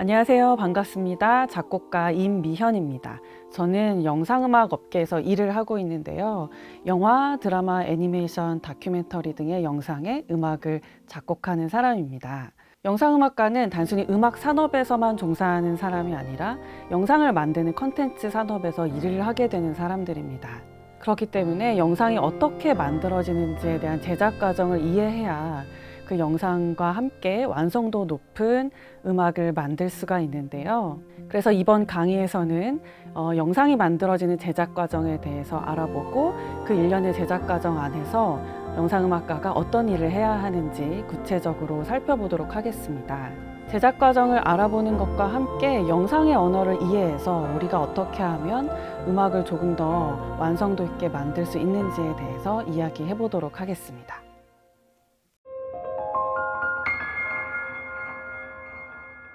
안녕하세요. 반갑습니다. 작곡가 임미현입니다. 저는 영상음악 업계에서 일을 하고 있는데요. 영화, 드라마, 애니메이션, 다큐멘터리 등의 영상에 음악을 작곡하는 사람입니다. 영상음악가는 단순히 음악 산업에서만 종사하는 사람이 아니라 영상을 만드는 컨텐츠 산업에서 일을 하게 되는 사람들입니다. 그렇기 때문에 영상이 어떻게 만들어지는지에 대한 제작 과정을 이해해야 그 영상과 함께 완성도 높은 음악을 만들 수가 있는데요. 그래서 이번 강의에서는 어, 영상이 만들어지는 제작 과정에 대해서 알아보고 그 일련의 제작 과정 안에서 영상음악가가 어떤 일을 해야 하는지 구체적으로 살펴보도록 하겠습니다. 제작 과정을 알아보는 것과 함께 영상의 언어를 이해해서 우리가 어떻게 하면 음악을 조금 더 완성도 있게 만들 수 있는지에 대해서 이야기해 보도록 하겠습니다.